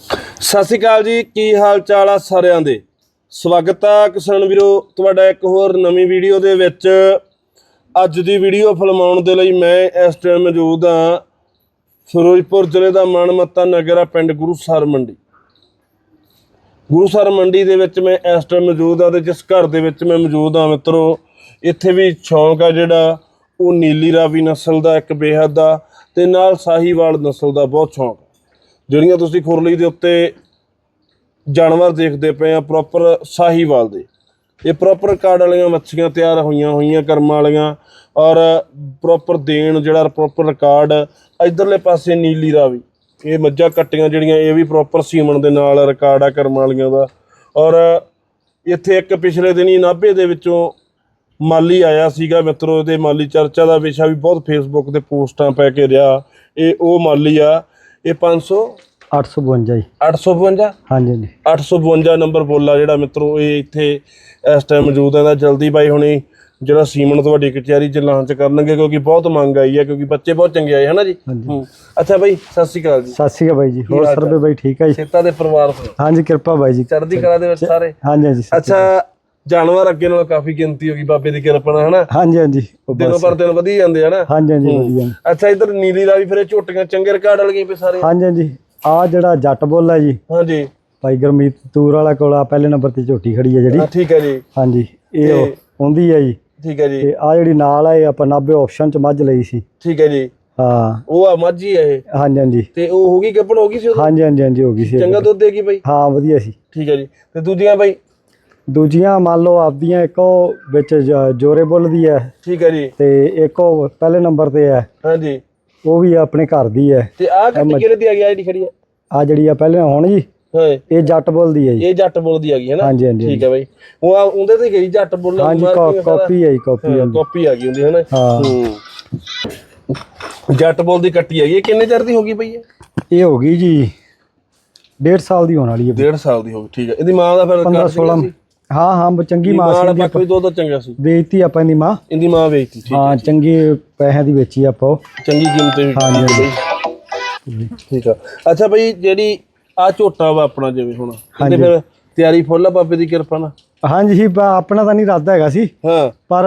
ਸਤਿ ਸ਼੍ਰੀ ਅਕਾਲ ਜੀ, ਕੀ ਹਾਲ ਚਾਲ ਆ ਸਾਰਿਆਂ ਦੇ? ਸਵਾਗਤ ਆ ਕਿਸਾਨ ਵੀਰੋ, ਤੁਹਾਡਾ ਇੱਕ ਹੋਰ ਨਵੀਂ ਵੀਡੀਓ ਦੇ ਵਿੱਚ। ਅੱਜ ਦੀ ਵੀਡੀਓ ਫਿਲਮਾਉਣ ਦੇ ਲਈ ਮੈਂ ਇਸ ਟਾਈਮ ਮੌਜੂਦ ਆ ਫਿਰੋਜ਼ਪੁਰ ਜ਼ਿਲ੍ਹੇ ਦਾ ਮਾਨਮੱਤਾ ਨਗਰ ਆ, ਪਿੰਡ ਗੁਰੂਸਰ ਮੰਡੀ। ਗੁਰੂਸਰ ਮੰਡੀ ਦੇ ਵਿੱਚ ਮੈਂ ਇਸ ਟਾਈਮ ਮੌਜੂਦ ਆ ਤੇ ਜਿਸ ਘਰ ਦੇ ਵਿੱਚ ਮੈਂ ਮੌਜੂਦ ਆ ਮਿੱਤਰੋ, ਇੱਥੇ ਵੀ ਸ਼ੌਂਕ ਆ ਜਿਹੜਾ, ਉਹ ਨੀਲੀ ਰਾਵੀ ਨਸਲ ਦਾ, ਇੱਕ ਬੇਹੱਦ ਦਾ ਤੇ ਨਾਲ ਸਾਹੀਵਾਲ ਨਸਲ ਦਾ ਬਹੁਤ ਸ਼ੌਂਕ ਜਿਹੜੀਆਂ ਤੁਸੀਂ ਖੁਰਲੀ ਦੇ ਉੱਤੇ ਜਾਨਵਰ ਦੇਖਦੇ ਪਏ ਆ ਪ੍ਰੋਪਰ ਸਾਹੀਵਾਲ ਦੇ। ਇਹ ਪ੍ਰੋਪਰ ਕਾਰਡ ਵਾਲੀਆਂ ਮੱਛੀਆਂ ਤਿਆਰ ਹੋਈਆਂ ਹੋਈਆਂ ਕਰਮਾਂ ਵਾਲੀਆਂ ਔਰ ਪ੍ਰੋਪਰ ਦੇਣ ਜਿਹੜਾ ਪ੍ਰੋਪਰ ਰਿਕਾਰਡ ਇਧਰਲੇ ਪਾਸੇ ਨੀਲੀ ਰਾਵੀ। ਇਹ ਮੱਝਾਂ ਕੱਟੀਆਂ ਜਿਹੜੀਆਂ, ਇਹ ਵੀ ਪ੍ਰੋਪਰ ਸੀਮਨ ਦੇ ਨਾਲ ਰਿਕਾਰਡ ਆ ਕਰਮਾਂ ਵਾਲੀਆਂ ਦਾ। ਔਰ ਇੱਥੇ ਇੱਕ ਪਿਛਲੇ ਦਿਨੀ ਨਾਭੇ ਦੇ ਵਿੱਚੋਂ ਮਾਲੀ ਆਇਆ ਸੀਗਾ ਮਿੱਤਰੋ, ਇਹਦੇ ਮਾਲੀ ਚਰਚਾ ਦਾ ਵਿਸ਼ਾ ਵੀ ਬਹੁਤ ਫੇਸਬੁੱਕ ਤੇ ਪੋਸਟਾਂ ਪੈ ਕੇ ਰਿਹਾ। ਇਹ ਉਹ ਮਾਲੀ ਆ ਇਹ 500 852 ਜੀ। 852 ਹਾਂਜੀ ਹਾਂਜੀ। 852 ਨੰਬਰ ਬੋਲਾ ਜਿਹੜਾ ਮਿੱਤਰੋ ਇਹ ਇੱਥੇ ਇਸ ਟਾਈਮ ਮੌਜੂਦ ਹੈ ਦਾ ਜਲਦੀ ਬਾਈ ਹੁਣੀ ਜਿਹੜਾ ਸੀਮਨ ਤੁਹਾਡੀ ਕਚਹਿਰੀ ਚ ਲਾਂਚ ਕਰਨਗੇ ਕਿਉਂਕਿ ਬਹੁਤ ਮੰਗ ਆਈ ਹੈ ਕਿਉਂਕਿ ਬੱਚੇ ਬਹੁਤ ਚੰਗੇ ਆਏ ਹਨਾ ਜੀ। ਅੱਛਾ ਬਾਈ ਸਤਿ ਸ਼੍ਰੀ ਅਕਾਲ ਜੀ। ਸਤਿ ਸ਼੍ਰੀ ਅਕਾਲ ਬਾਈ ਜੀ। ਹੋਰ ਸਰਬੇ ਬਾਈ ਠੀਕ ਹੈ ਜੀ? ਸੇਤਾ ਦੇ ਪਰਿਵਾਰ ਤੋਂ ਹਾਂਜੀ ਕਿਰਪਾ ਬਾਈ ਜੀ। ਚੜ੍ਹਦੀ ਕਲਾ ਦੇ ਵਿੱਚ ਸਾਰੇ? ਹਾਂਜੀ ਹਾਂਜੀ ਸਤਿ- ਅੱਛਾ ਜਾਨਵਰ ਅੱਗੇ ਨਾਲ ਕਾਫੀ ਗਿਣਤੀ ਹੋ ਗਈ ਬਾਬੇ ਦੀ ਕਿਰਪਾ ਨਾਲ ਹਨਾ? ਹਾਂਜੀ ਹਾਂਜੀ। ਉਹ ਦਿਨੋਂ ਬਸ। ਪਰ ਦਿਨ ਵਧੀ ਜਾਂਦੇ ਹਨਾ? ਹਾਂਜੀ ਹਾਂਜੀ ਵਧੀਆ। ਅੱਛਾ ਇਧਰ ਨੀਲੀ ਰਾਵੀ ਫਿਰ ਇਹ ਝੋਟੀਆਂ ਚੰਗੇ ਰਿਕਾਰਡ ਵਾਲੀਆਂ ਪਏ ਸਾਰੇ? ਹਾਂਜੀ ਹਾਂਜੀ। ਆ ਜਿਹੜਾ ਜੱਟ ਬੋਲ ਹੈ ਜੀ। ਹਾਂਜੀ। ਭਾਈ ਗਰਮੀਤ ਤੂਰ ਵਾਲਾ ਕੋਲ ਆ ਪਹਿਲੇ ਨੰਬਰ ਤੇ ਝੋਟੀ ਖੜੀ ਹੈ ਜਿਹੜੀ। ਹਾਂ ਠੀਕ ਹੈ ਜੀ। ਹਾਂਜੀ ਇਹ ਉਹ- ਹੈ ਜੀ। ਠੀਕ ਹੈ ਜੀ। ਤੇ ਆ ਜਿਹੜੀ ਨਾਲ ਆ ਇਹ ਆਪਾਂ 90 ਆਪਸ਼ਨ ਚ ਮੱਝ ਲਈ ਸੀ। ਠੀਕ ਹੈ ਜੀ। ਹਾਂ। ਉਹ ਆ ਮਾਝੀ ਹੈ ਇਹ। ਹਾਂਜੀ ਹਾਂਜੀ। ਤੇ ਉਹ ਹੋ ਗਈ ਗੱਭਣ ਹੋ ਗਈ ਸੀ ਉਦੋਂ? ਹਾਂਜੀ ਹਾਂਜੀ ਹਾਂਜੀ ਹੋ ਗਈ ਸੀ। ਚੰਗਾ ਦੁੱਧ ਦੇਗੀ ਬਾਈ? ਹਾਂ ਵਧੀਆ ਸੀ। ਠੀਕ ਹੈ ਜੀ। ਤੇ ਦੂਜੀਆਂ ਬਾਈ? ਦੂਜੀਆਂ ਮੰਨ ਲਓ ਆਪਦੀਆਂ ਇੱਕ ਉਹ ਵਿੱਚ ਜ- ਜੋਰੇ ਬੁੱਲ ਦੀ ਹੈ। ਠੀਕ ਹੈ ਜੀ। ਤੇ ਇੱਕ ਉਹ ਪਹਿਲੇ ਨੰਬਰ ਤੇ ਹੈ। ਹਾਂਜੀ। ਉਹ ਵੀ ਆਪਣੇ ਘਰ ਦੀ ਹੈ। ਤੇ ਆਹ ਕੱਟੀ ਕਿਹੜੇ ਦੀ ਆ ਗਈ ਆ ਜਿਹੜੀ ਖੜੀ ਹੈ? ਆ ਜਿਹੜੀ ਆ ਪਹਿਲੇ ਹੁਣ ਜੀ ਹਾਂ। ਇਹ ਜੱਟ ਬੁੱਲ ਦੀ ਹੈ ਜੀ। ਇਹ ਜੱਟ ਬੁੱਲ ਦੀ ਆ ਗਈ ਹੈ ਨਾ? ਹਾਂਜੀ ਹਾਂਜੀ ਠੀਕ ਹੈ ਬਾਈ। ਉਹ ਆ ਉਹਦੇ ਤੇ ਗਈ ਜੱਟ ਬੁੱਲ ਹਾਂਜੀ ਕਾਪੀ ਹੈ ਜੀ ਕਾਪੀ ਹੈ ਕਾਪੀ ਆ ਗਈ ਹੁੰਦੀ ਹੈ ਨਾ? ਹਾਂ। ਹੂੰ। ਜੱਟ ਬੁੱਲ ਦੀ ਕੱਟੀ ਆ ਗਈ ਇਹ ਕਿੰਨੇ ਚਿਰ ਦੀ ਹੋ ਗਈ ਬਈ ਇਹ? ਇਹ ਹੋ ਗਈ ਜੀ 1.5 ਸਾਲ ਦੀ ਹੋਣ ਵਾਲੀ ਹੈ। 1.5 ਸਾਲ ਦੀ ਹੋ ਗਈ ਠੀਕ ਹੈ। ਇਹਦੀ ਮਾਂ ਦਾ ਫਿਰ 15 16 ਹਾਂ ਹਾਂ ਬ- ਚੰਗੀ ਮਾਂ ਸੀ ਮਾਂ ਇਹਦੀ ਦਾ ਕੋਈ ਦੋ ਦੋ ਚੰਗਾ ਸੀ। ਵੇਚਤੀ ਆਪਾਂ ਇਹਦੀ ਮਾਂ। ਇਹਦੀ ਮਾਂ ਵੇਚਤੀ ਠੀਕ ਹਾਂ ਚੰਗੀ ਪੈਸਿਆਂ ਦੀ ਵੇਚੀ ਆਪਾਂ ਉਹ। ਚੰਗੀ ਕੀਮਤ ਤੇ ਹਾਂਜੀ, ਬਈ। ਠੀਕ ਆ। ਅੱਛਾ ਬਈ ਜਿਹੜੀ ਆ ਝੋਟਾ ਵਾ ਆਪਣਾ ਜਿਵੇਂ ਹੁਣ ਇਹਦੇ ਫਿਰ ਤਿਆਰੀ ਫੁੱਲ ਆ ਬਾਬੇ ਦੀ ਕਿਰਪਾ ਨਾਲ? ਹਾਂਜੀ ਬ- ਆਪਣਾ ਤਾਂ ਨਹੀਂ ਇਰਾਦਾ ਹੈਗਾ ਸੀ। ਹਾਂ। ਪਰ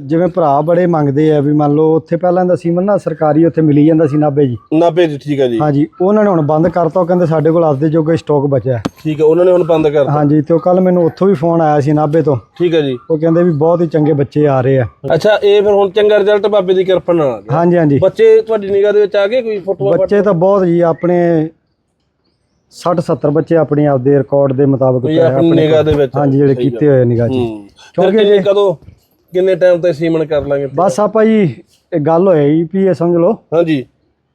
ਜਿਵੇਂ ਭਰਾ ਬੜੇ ਮੰਗਦੇ ਆ ਵੀ ਮੰਨ ਲਓ ਉੱਥੇ ਪਹਿਲਾਂ ਦਾ ਸੀਮਨ ਨਾ ਸਰਕਾਰੀ ਉੱਥੇ ਮਿਲੀ ਜਾਂਦਾ ਸੀ ਨਾਭੇ ਜੀ। 90 ਜੀ ਠੀਕ ਆ ਜੀ। ਹਾਂਜੀ ਉਹਨਾਂ ਨੇ ਹੁਣ ਬੰਦ ਕਰਤਾ ਉਹ ਕਹਿੰਦੇ ਸਾਡੇ ਕੋਲ ਆਪਦੇ ਜੋਗਾ ਸਟਾਕ ਬਚਿਆ। ਹੈ। ਠੀਕ ਆ ਉਹਨਾਂ ਨੇ ਹੁਣ ਬੰਦ ਕਰਤਾ। ਹਾਂਜੀ ਤੇ ਉਹ ਕੱਲ ਮੈਨੂੰ ਉੱਥੋਂ ਵੀ ਫੋਨ ਆਇਆ ਸੀ ਨਾਭੇ ਤੋਂ। ਠੀਕ ਆ ਜੀ। ਉਹ ਕਹਿੰਦੇ ਵੀ ਬਹੁਤ ਹੀ ਚੰਗੇ ਬੱਚੇ ਆ ਰਹੇ ਆ। ਅੱਛਾ ਇਹ ਫਿਰ ਹੁਣ ਚੰਗਾ ਰਿਜ਼ਲਟ ਬਾਬੇ ਦੀ ਕਿਰਪਾ ਨਾਲ ਆ ਗਿਆ। ਹਾਂਜੀ ਹਾਂਜੀ। ਬੱਚੇ ਤੁਹਾਡੀ ਨਿਗਾਹ ਦੇ ਵਿੱਚ ਆ ਗਏ ਕੋਈ ਫੋਟੋਆਂ ਬੱਚੇ ਤਾਂ ਬਹੁਤ ਜੀ ਆਪਣੇ 60 70 ਬੱਚੇ ਆਪਣੇ ਆਪਦੇ ਰਿਕਾਰਡ ਦੇ ਮੁਤਾਬਕ ਆ ਆਪਣੀ ਨਿਗਾਹ ਦੇ ਵਿੱਚ ਹਾਂਜੀ ਜਿਹੜੇ ਕੀਤੇ ਹੋਏ ਨਿਗਾਹ ਜੀ ਹੂੰ। ਫਿਰ ਕਿੰਨੇ ਕਦੋਂ? ਕਿੰਨੇ ਟਾਈਮ ਤੇ ਸੀਮਨ ਕਰ ਲਾਂਗੇ? ਬਸ ਆਪਾਂ ਜੀ ਇਹ ਗੱਲ ਹੋਈ ਵੀ ਇਹ ਸਮਝ ਲਓ। ਹਾਂਜੀ।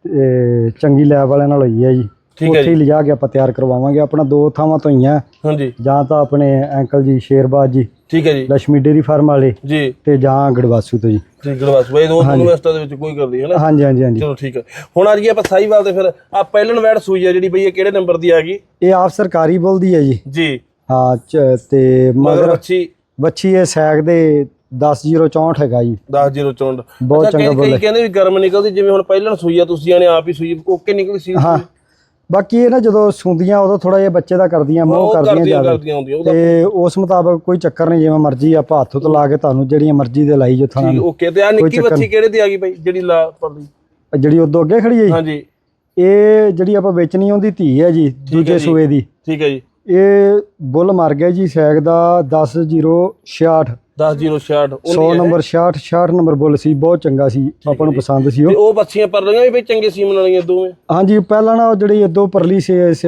ਇਹ ਚੰਗੀ ਲੈਬ ਵਾਲਿਆਂ ਨਾਲ ਹੋਈ ਹੈ ਜੀ। ਠੀਕ ਹੈ ਉੱਥੇ ਹੀ ਲਿਜਾ ਕੇ ਆਪਾਂ ਤਿਆਰ ਕਰਵਾਵਾਂਗੇ। ਆਪਣਾ ਦੋ ਥਾਵਾਂ ਤੋਂ ਹੀ ਆ ਹਾਂਜੀ। ਜਾਂ ਤਾਂ ਆਪਣੇ ਅੰਕਲ ਜੀ ਸ਼ੇਰਬਾਜ ਜੀ। ਠੀਕ ਹੈ ਜੀ। ਲక్ష్ਮੀ ਡੇਰੀ ਫਾਰਮ ਵਾਲੇ ਜੀ। ਤੇ ਜਾਂ ਗੜਵਾਸੂ ਤੋਂ ਜੀ। ਠੀਕ ਗੜਵਾਸ ਬਈ ਦੋ ਯੂਨੀਵਰਸਿਟੀ ਦੇ ਵਿੱਚ ਕੋਈ ਕਰਦੀ ਹੈ ਨਾ? ਹਾਂਜੀ ਹਾਂਜੀ ਹਾਂਜੀ। ਚਲੋ ਠੀਕ ਹੈ। ਹੁਣ ਆ ਜੀ ਆਪਾਂ ਸਾਈਵਾਲ ਤੇ ਫਿਰ। ਆ ਪਹਿਲਣ ਵੈੜ ਸੂਈ ਆ ਜਿਹੜੀ ਬਈ ਇਹ ਕਿਹੜੇ ਨੰਬਰ ਦੀ ਆ ਗਈ? ਇਹ ਆਪ ਸਰਕਾਰੀ ਬੋਲਦੀ ਹੈ ਜੀ। ਜੀ। ਹਾਂ ਤੇ ਮਗਰ ਬੱਚੀ ਬੱਚੀ ਇਹ ਸੈਕ ਦੇ 10064 ਹੈਗਾ ਜੀ। 10064 ਬਹੁਤ ਚੰਗਾ ਕਈ ਕਹਿੰਦੇ ਵੀ ਗਰਮ ਨਿਕਲਦੀ ਜਿਵੇਂ ਹੁਣ ਪਹਿਲਣ ਸੂਈ ਆ ਤੁਸੀਂ ਆਨੇ ਆਪ ਹੀ ਸੂਈ ਓਕੇ ਨਿਕਲੀ ਸੀ। ਹਾਂ। ਬਾਕੀ ਇਹ ਨਾ ਜਦੋਂ ਸੁੰਦੀਆਂ ਉਦੋਂ ਥੋੜਾ ਜਿਹਾ ਬੱਚੇ ਦਾ ਕਰਦੀਆਂ ਮੋਹ ਕਰਦੀਆਂ ਜ਼ਿਆਦਾ। ਤੇ ਉਸ ਮੁਤਾਬਕ ਕੋਈ ਚੱਕਰ ਨਹੀਂ ਜਿਵੇਂ ਮਰਜ਼ੀ ਆਪਾਂ ਹੱਥ ਤੋਂ ਲਾ ਕੇ ਤੁਹਾਨੂੰ ਜਿਹੜੀਆਂ ਮਰਜ਼ੀ ਦੇ ਲਾਈ ਜੋ ਥਾਂ ਓਕੇ ਤੇ ਆ ਨਿੱਕੀ ਬੱਚੀ ਕਿਹੜੇ ਦੀ ਆ ਗਈ ਬਈ ਜਿਹੜੀ ਲਾ ਪਰਲੀ ਜਿਹੜੀ ਉਦੋਂ ਅੱਗੇ ਖੜੀ ਹੈ ਜੀ, ਹਾਂਜੀ। ਇਹ ਜਿਹੜੀ ਆਪਾਂ ਵੇਚਣੀ ਉਹਦੀ ਧੀ ਹੈ ਜੀ ਦੂਜੇ ਸੂਏ ਦੀ। ਠੀਕ ਹੈ ਜੀ। ਇਹ ਬੁੱਲ ਮਰ ਗਿਆ ਜੀ ਸੈਕ ਦਾ 10066 10066 100 ਨੰਬਰ 66 66 ਨੰਬਰ ਬੁੱਲ ਸੀ ਬਹੁਤ ਚੰਗਾ ਸੀ ਆਪਾਂ ਨੂੰ ਪਸੰਦ ਸੀ ਤੇ ਉਹ ਉਹ ਬੱਚੀਆਂ ਪਰਲੀਆਂ ਵੀ ਬਈ ਚੰਗੇ ਸੀਮਨ ਵਾਲੀਆਂ ਦੋਵੇਂ? ਹਾਂਜੀ ਪਹਿਲਾਂ ਨਾ ਜਿਹੜੀ ਇਦੋਂ ਪਰਲੀ ਸੀ ਇਸ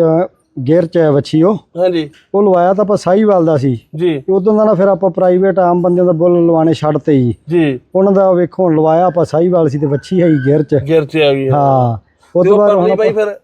ਗੇਅਰ ਚ ਹੈ ਵੱਛੀ ਉਹ। ਹਾਂਜੀ। ਉਹ ਲਵਾਇਆ ਤਾਂ ਆਪਾਂ ਸਾਈਵਾਲ ਦਾ ਸੀ। ਜੀ। ਉਦੋਂ ਦਾ ਨਾ ਫਿਰ ਆਪਾਂ ਪ੍ਰਾਈਵੇਟ ਆਮ ਬੰਦਿਆਂ ਦਾ ਬੁੱਲ ਲਵਾਣੇ ਛੱਡਤੇ ਜੀ। ਜੀ। ਉਹਨਾਂ ਦਾ ਵੇਖੋ ਲਵਾਇਆ ਆਪਾਂ ਸਾਈਵਾਲ ਸੀ ਤੇ ਵੱਛੀ ਹੈ ਗੇਅਰ ਚ। ਗਿਰ ਚ ਆ ਗਈ ਹਾਂ। ਉਹ ਤੇ ਤੋਂ ਬਾਅਦ ਹੁਣ ਬਈ ਫਿਰ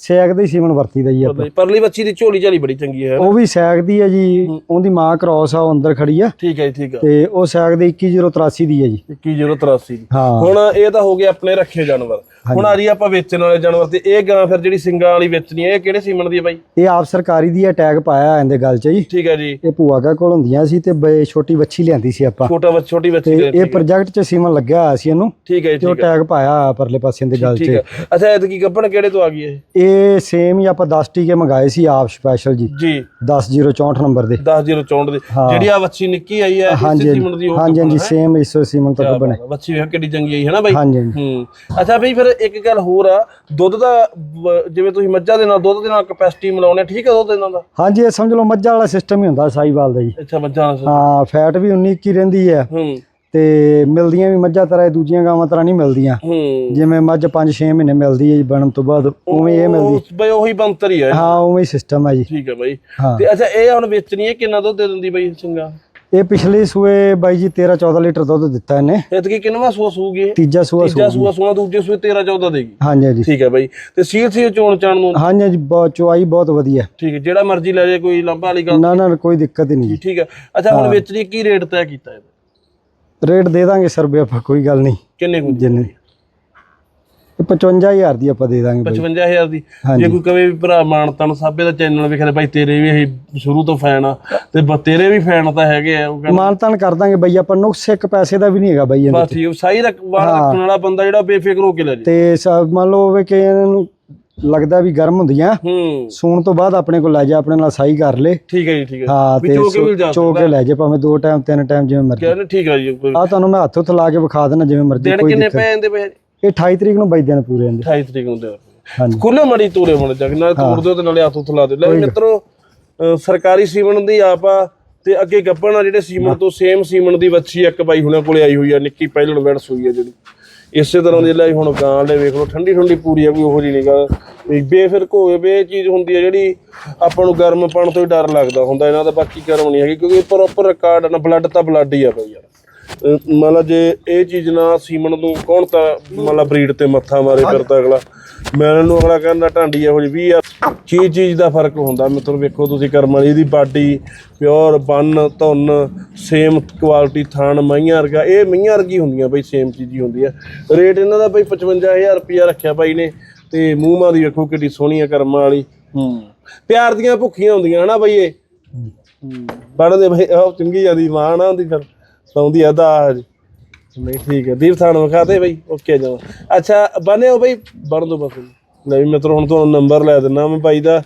ਸੈਕ ਦੀ ਸੀਮਨ ਵਰਤੀ ਦੀ ਆਪਾਂ। ਪਰਲੀ- ਬੱਚੀ ਦੀ ਝੋਲੀ ਝਾਲੀ ਬੜੀ ਚੰਗੀ ਹੈ ਉਹ ਵੀ ਸੈਕ ਦੀ ਹੈ ਜੀ ਉਹਦੀ ਮਾਂ ਕ੍ਰੋਸ ਆ ਉਹ ਅੰਦਰ ਖੜੀ ਆ। ਠੀਕ ਹੈ ਜੀ ਠੀਕ ਹੈ ਤੇ ਉਹ ਸੈਕ ਦੀ 21083 ਦੀ ਹੈ ਜੀ। 21083 ਦੀ। ਹਾਂ। ਹੁਣ ਇਹ ਤਾਂ ਹੋ ਗਏ ਆਪਣੇ ਰੱਖੇ ਜਾਨਵਰ। ਹੁਣ ਆ ਰਹੀ ਆ ਆਪਾਂ ਵੇਚਣ ਵਾਲੇ ਜਾਨਵਰ ਤੇ ਇਹ ਗਾਂ ਫਿਰ ਜਿਹੜੀ ਸਿੰਗਾਂ ਵਾਲੀ ਵੇਚਣੀ ਹੈ ਇਹ ਕਿਹੜੇ ਸੀਮਨ ਦੀ ਹੈ ਬਾਈ? ਇਹ ਆਪ ਸਰਕਾਰੀ ਦੀ ਟੈਗ ਪਾਇਆ ਇਹਦੇ ਗੱਲ 'ਚ ਜੀ। ਠੀਕ ਹੈ ਜੀ। ਇਹ ਭੂਆ ਕਾ ਕੋਲ ਹੁੰਦੀਆਂ ਸੀ ਤੇ ਛੋਟੀ ਬੱਚੀ ਲਿਆਂਦੀ ਸੀ ਆਪਾਂ। ਛੋਟਾ ਬੱਚ ਛੋਟੀ ਬੱਚੀ ਇਹ ਪ੍ਰੋਜੈਕਟ 'ਚ ਸੀਮਨ ਲੱਗਿਆ ਹੋਇਆ ਸੀ ਇਹਨੂੰ। ਠੀਕ ਹੈ ਜੀ ਤੇ ਉਹ ਠੀਕ ਹੈ ਟੈਗ ਪਾਇਆ ਪਰਲੇ ਪਾਸੇ ਦੀ ਗੱਲ ਠੀਕ 'ਚ ਹੈ ਅੱਛਾ ਇਹ ਕੀ ਗੱਪਣ ਕਿਹੜੇ ਤੋਂ ਆ ਗਈ ਇਹ? ਇਹ ਸੇਮ ਹੀ ਆਪਾਂ 10 ਟੀਕੇ ਮੰਗਾਏ ਸੀ ਆਪ ਸਪੈਸ਼ਲ ਜੀ। ਜੀ। 10064 ਨੰਬਰ ਦੇ। 10064 ਦੀ। ਹਾਂ। ਜਿਹੜੀ ਆ ਬੱਚੀ ਨਿੱਕੀ ਆਈ ਹੈ ਇਸੇ ਸੀਮਨ ਦੀ ਹਾਂਜੀ ਹਾਂਜੀ ਹੈ? ਸੇਮ ਇਸੋ ਸੀਮਨ ਤੋਂ ਬਣੇ ਬੱਚੀ ਵੇਖ ਕਿੱਡੀ ਚੰਗੀ ਆਈ ਹੈ ਨਾ ਬਾਈ? ਹਾਂਜੀ ਹਾਂਜੀ। ਹੂੰ। ਅੱਛਾ ਬਈ ਫਿਰ ਇੱਕ ਗੱਲ ਹੋਰ ਆ ਦੁੱਧ ਦਾ ਜਿਵੇਂ ਤੁਸੀਂ ਮੱਝਾਂ ਦੇ ਨਾਲ ਦੁੱਧ ਦੇ ਨਾਲ ਕਪੈਸਿਟੀ ਮਿਲਾਉਣੇ ਠੀਕ ਹੈ ਦੁੱਧ ਇਹਨਾਂ ਦਾ? ਹਾਂਜੀ ਇਹ ਸਮਝ ਲਓ ਮੱਝਾਂ ਵਾਲਾ ਸਿਸਟਮ ਹੀ ਹੁੰਦਾ ਸਾਈਵਾਲ ਦਾ ਜੀ ਅੱਛਾ ਮੱਝਾਂ ਦਾ ਹਾਂ ਫੈਟ ਵੀ 19 ਕੀ ਰਹਿੰਦੀ ਹੈ ਹੂੰ। ਤੇ ਮਿਲਦੀਆਂ ਵੀ ਮੱਝਾਂ ਤਰ੍ਹਾਂ ਇਹ ਦੂਜੀਆਂ ਗਾਵਾਂ ਤਰ੍ਹਾਂ ਨਹੀਂ ਮਿਲਦੀਆਂ। ਹੂੰ। ਜਿਵੇਂ ਮੱਝ 5-6 ਮਹੀਨੇ ਮਿਲਦੀ ਹੈ ਜੀ ਬਣਨ ਤੋਂ ਬਾਅਦ ਉਵੇਂ ਇਹ ਮਿਲਦੀ। ਉਹ ਬਈ ਉਹੀ ਬੰਤਰ ਹੀ ਹੈ ਹਾਂ ਉਵੇਂ ਹੀ ਸਿਸਟਮ ਹੈ ਜੀ। ਠੀਕ ਹੈ ਬਾਈ। ਹਾਂ। ਤੇ ਅੱਛਾ ਇਹ ਹੁਣ ਵੇਚਣੀ ਹੈ ਕਿੰਨਾ ਦੁੱਧ ਦੇ ਦਿੰਦੀ ਬਾਈ ਸਿੰਘਾ ਇਹ ਪਿਛਲੇ ਸੂਏ ਬਾਈ ਜੀ 13-14 ਲੀਟਰ ਦੁੱਧ ਦਿੱਤਾ ਇਹਨੇ। ਇਤਕੀ ਕਿੰਨਵਾ ਸੂਆ ਸੂਗੀ ਇਹ? ਤੀਜਾ ਸੂਆ ਤੀਜਾ ਸੂਆ ਸੂਆ ਦੂਜੇ ਸੂਏ 13 14 ਦੇਗੀ। ਹਾਂਜੀ ਹਾਂਜੀ। ਠੀਕ ਹੈ ਬਾਈ। ਤੇ ਸੀਲ ਸੀ ਚੋਣ ਚਾਣ ਨੂੰ? ਹਾਂਜੀ ਹਾਂਜੀ ਬਹੁਤ ਚੁਆਈ ਬਹੁਤ ਵਧੀਆ। ਠੀਕ ਹੈ ਜਿਹੜਾ ਮਰਜ਼ੀ ਲੈ ਜਾਏ ਕੋਈ ਲੰਬਾ ਵਾਲੀ ਗੱਲ ਨਾ ਨਾ ਕੋਈ ਦਿੱਕਤ ਹੀ ਨਹੀਂ ਜੀ। ਠੀਕ ਹੈ। ਅੱਛਾ ਹੁਣ ਵੇਚਣੀ ਕੀ ਰੇਟ ਤੈਅ ਕੀਤਾ ਇਹਦਾ? ਰੇਟ ਦੇ ਦਾਂਗੇ ਸਰ ਵੀ ਆਪਾਂ ਕੋਈ ਗੱਲ ਨਹੀਂ। ਕਿੰਨੇ ਕੁ ਜਿੰਨੇ ਇਹ 55000 ਦੀ ਆਪਾਂ ਦੇ ਦਾਂਗੇ ਬਾਈ। 55000 ਦੀ। ਜੇ ਕੋਈ ਕਵੇ ਵੀ ਭਰਾ ਮਾਨਤਨ ਸਾਬੇ ਦਾ ਚੈਨਲ ਵੇਖਦੇ ਬਾਈ ਤੇਰੇ ਵੀ ਇਹ ਸ਼ੁਰੂ ਤੋਂ ਫੈਨ ਆ ਤੇ ਬ- ਤੇਰੇ ਵੀ ਫੈਨ ਤਾਂ ਹੈਗੇ ਆ ਉਹ ਕਹਿੰਦਾ ਮਾਨਤਾਨ ਕਰ ਦਾਂਗੇ ਬਾਈ ਆਪਾਂ ਨੁਕਸ ਇੱਕ ਪੈਸੇ ਦਾ ਵੀ ਨਹੀਂ ਹੈਗਾ ਬਾਈ ਇਹਦੇ ਬਸ ਠੀਕ ਸਾਈ ਰੱਖ ਵਾਲਾ ਰੱਖਣ ਵਾਲਾ ਬੰਦਾ ਜਿਹੜਾ ਬੇਫਿਕਰ ਹੋ ਕੇ ਲੈ ਜੇ। ਤੇ ਸ- ਮੰਨ ਲਓ ਵੀ ਕਿ ਇਹਨਾਂ ਨੂੰ ਲੱਗਦਾ ਵੀ ਗਰਮ ਹੁੰਦੀਆਂ ਹੂੰ। ਸੂਣ ਤੋਂ ਬਾਅਦ ਆਪਣੇ ਕੋਲ ਲੈ ਜਾ ਆਪਣੇ ਨਾਲ ਸਾਈ ਕਰ ਲੇ। ਠੀਕ ਹੈ ਜੀ ਠੀਕ ਹੈ। ਹਾਂ ਵੀ ਤੇ ਚੋ ਕੇ ਵੀ ਜਾ ਚੋ ਕੇ ਲੈ ਜਾ ਭਾਵੇਂ ਦੋ ਟਾਈਮ ਤਿੰਨ ਟਾਈਮ ਜਿਵੇਂ ਮਰਜ਼ੀ। ਕਹਿੰਦੇ ਠੀਕ ਹੈ ਜੀ ਕੋਈ- ਆ ਤੁਹਾਨੂੰ ਮੈਂ ਹੱਥ ਉੱਤੇ ਲਾ ਕੇ ਵਿਖਾ ਦੇਣਾ ਜਿਵੇਂ ਮਰਜ਼ੀ ਦਿਨ ਕੋਈ ਕਿੰਨੇ ਦਿੱਕਤ। ਪੈ ਜਾਂਦੇ ਪਏ ਇਹ 28 ਤਰੀਕ ਨੂੰ ਬਾਈ ਦਿਨ ਪੂਰੇ ਹੁੰਦੇ 28 ਤਰੀਕ ਨੂੰ ਹਾਂਜੀ। ਖੁੱਲੇ ਮੜੀ ਤੋਰੇ ਮਣ ਜਗ ਨਾਲ ਤੋੜ ਦਿਓ ਤੇ ਨਾਲੇ ਹੱਥ ਉੱਤ ਲਾ ਦਿਓ। ਲੈ ਵੀ ਮਿੱਤਰੋ ਸਰਕਾਰੀ ਸੀਮਨ ਦੀ ਆਪ ਆ ਤੇ ਅੱਗੇ ਗੱਪਣ ਆ ਜਿਹੜੇ ਸੀਮਨ ਤੋਂ ਸੇਮ ਸੀਮਨ ਦੀ ਵੱਛੀ ਇੱਕ ਬਾਈ ਹੁਣੇ ਕੋਲੇ ਆਈ ਹੋਈ ਆ ਨਿੱਕੀ ਪਹਿਲਣ ਵੈੜਸ ਹੋਈ ਆ ਜਿਹੜੀ। ਇਸੇ ਤਰ੍ਹਾਂ ਦੀ ਲੈ ਹੁਣ ਗਾਂ ਲੈ ਵੇਖ ਲਓ ਠੰਡੀ ਠੰਡੀ ਪੂਰੀ ਆ ਕੋਈ ਉਹੋ ਜਿਹੀ ਨਹੀਂ ਗਾ। ਵੀ ਬੇਫਿਰਕ ਹੋਵੇ ਵੀ ਇਹ ਚੀਜ਼ ਹੁੰਦੀ ਆ ਜਿਹੜੀ ਆਪਾਂ ਨੂੰ ਗਰਮ ਪਾਣ ਤੋਂ ਹੀ ਡਰ ਲੱਗਦਾ ਹੁੰਦਾ ਇਹਨਾਂ ਦਾ ਬਾਕੀ ਗਰਮ ਨਹੀਂ ਹੈਗੀ ਕਿਉਂਕਿ ਪ੍ਰੋਪਰ ਰਿਕਾਰਡ ਨਾ ਬਲੱਡ ਤਾਂ ਬਲੱਡ ਹੀ ਆ ਬਈ ਯਾਰ। ਮੰਨ ਲਾ ਜੇ ਇਹ ਚੀਜ਼ ਨਾ ਸੀਮਨ ਨੂੰ ਕੌਣ ਤਾਂ ਮੰਨ ਲਾ ਬਰੀਡ ਤੇ ਮੱਥਾ ਮਾਰੇ ਫਿਰਦਾ ਅਗਲਾ? ਮੈਂ ਨੂੰ ਅਗਲਾ ਕਹਿੰਦਾ ਢਾਂਡੀ ਇਹੋ ਜਿਹੀ ਵੀ ਆ। ਕੀ ਚੀਜ਼ ਦਾ ਫ਼ਰਕ ਹੁੰਦਾ? ਮਿੱਤਰ ਵੇਖੋ ਤੁਸੀਂ ਕਰਮ ਵਾਲੀ ਦੀ ਬਾਡੀ ਪਿਓਰ ਬੰਨ ਧੁੰਨ ਸੇਮ ਕੁਆਲਿਟੀ ਥਾਣ ਮਈਆਂ ਵਰਗਾ ਇਹ ਮਈਆਂ ਵਰਗੀ ਹੁੰਦੀਆਂ ਬਈ ਸੇਮ ਚੀਜ਼ ਹੀ ਹੁੰਦੀ ਆ। ਰੇਟ ਇਹਨਾਂ ਦਾ ਬਈ 55000 ਰੁਪਇਆ ਰੱਖਿਆ ਬਾਈ ਨੇ ਤੇ ਮੂੰਹ ਮਾਂ ਦੀ ਵੇਖੋ ਕਿੱਡੀ ਸੋਹਣੀ ਆ ਕਰਮਾਂ ਵਾਲੀ। ਹੂੰ। ਪਿਆਰ ਦੀਆਂ ਭੁੱਖੀਆਂ ਹੁੰਦੀਆਂ ਹਨਾ ਬਈ ਇਹ? ਪੜਦੇ ਬਈ ਉਹ ਚੰਗੀ ਜਾਂਦੀ ਮਾਂ ਨਾ ਹੁੰਦੀ ਫਿਰ। ਸੌਂਦੀ ਆ ਦਾ ਨਹੀਂ ਠੀਕ ਹੈ ਦੀਪ ਥਾਣ ਵਿਖਾਤੇ ਬਈ। ਓਕੇ ਜਾਵਾ ਅੱਛਾ ਬਣੇ ਹੋ ਬਈ। ਬਣ ਦੋ ਬਸ। ਲੈ ਵੀ ਮਿੱਤਰ ਹੁਣ ਤੁਹਾਨੂੰ ਨੰਬਰ ਲੈ ਦਿੰਦਾ ਮੈਂ ਬਾਈ ਦਾ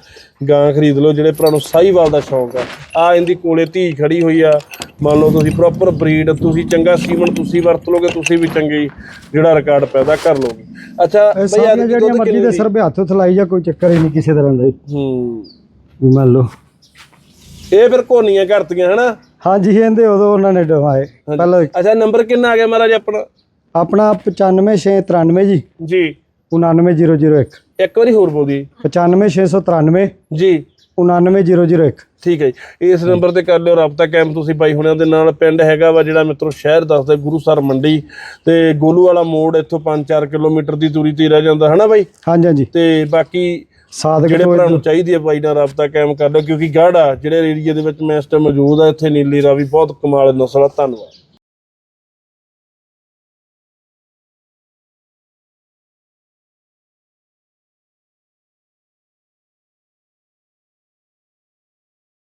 ਗਾਂ ਖਰੀਦ ਲਓ ਜਿਹੜੇ ਭਰਾ ਨੂੰ ਸਾਹੀਵਾਲ ਦਾ ਸ਼ੌਂਕ ਆ। ਆ ਇਹਦੀ ਕੋਲੇ ਧੀ ਖੜੀ ਹੋਈ ਆ। ਮੰਨ ਲਓ ਤੁਸੀਂ ਪ੍ਰੋਪਰ ਬਰੀਡ ਤੁਸੀਂ ਚੰਗਾ ਸੀਮਨ ਤੁਸੀਂ ਵਰਤ ਲੋਗੇ ਤੁਸੀਂ ਵੀ ਚੰਗੀ ਜਿਹੜਾ ਰਿਕਾਰਡ ਪੈਦਾ ਕਰ ਲੋਗੇ ਅੱਛਾ ਬਈ ਅੱਜ ਜਿਹੜੀਆਂ ਮਰਜ਼ੀ ਦੇ ਦੀ? ਸਰ ਵੀ ਹੱਥ ਉੱਤੇ ਲਾਈ ਜਾ ਕੋਈ ਚੱਕਰ ਹੀ ਨਹੀਂ ਕਿਸੇ ਤਰ੍ਹਾਂ ਦਾ। ਜੀ। ਹੂੰ ਮੰਨ ਲਓ। ਇਹ ਫਿਰ ਕੋਨੀਆਂ ਕਰਤੀਆਂ ਹਨਾ? ਹਾਂਜੀ ਇਹਦੇ ਉਦੋਂ ਉਹਨਾਂ ਨੇ ਡਵਾਏ। ਪਹਿਲਾਂ ਅੱਛਾ ਨੰਬਰ ਕਿੰਨਾ ਆ ਗਿਆ ਮਹਾਰਾਜ ਆਪਣਾ? ਆਪਣਾ 95693 ਜੀ। ਜੀ। 99001 ਇੱਕ। ਵਾਰੀ ਹੋਰ ਬੋਲ ਦਿਓ। 95693 ਜੀ। 99001 ਠੀਕ ਹੈ ਇਸ ਨੰਬਰ ਤੇ ਕਰ ਲਿਓ ਰਾਬਤਾ ਕਾਇਮ ਤੁਸੀਂ ਬਾਈ ਹੁਣਿਆਂ ਦੇ ਨਾਲ। ਪਿੰਡ ਹੈਗਾ ਵਾ ਜਿਹੜਾ ਮਿੱਤਰੋ ਸ਼ਹਿਰ ਦੱਸਦੇ ਗੁਰੂਸਰ ਮੰਡੀ। ਤੇ ਗੋਲੂ ਵਾਲਾ ਮੋੜ ਇੱਥੋਂ 5-4 ਕਿਲੋਮੀਟਰ ਦੀ ਦੂਰੀ ਤੇ ਰਹਿ ਜਾਂਦਾ ਹਨਾ ਬਾਈ? ਹਾਂਜੀ ਹਾਂਜੀ। ਤੇ ਬਾਕੀ ਸਾਦਕ ਜਿਹੜੇ ਭਰਾ ਨੂੰ ਚਾਹੀਦੀ ਹੈ ਬਾਈ ਨਾਲ ਰਾਬਤਾ ਕਾਇਮ ਕਰ ਲਿਓ ਕਿਉਂਕਿ ਗਾੜਾ ਜਿਹੜੇ ਏਰੀਏ ਦੇ ਵਿੱਚ ਮੈਂ ਇਸ ਟਾਈਮ ਮੌਜੂਦ ਆ ਇੱਥੇ ਨੀਲੀ ਰਾਵੀ ਬਹੁਤ ਕਮਾਲ ਨਸਲ ਆ ਧੰਨਵਾਦ।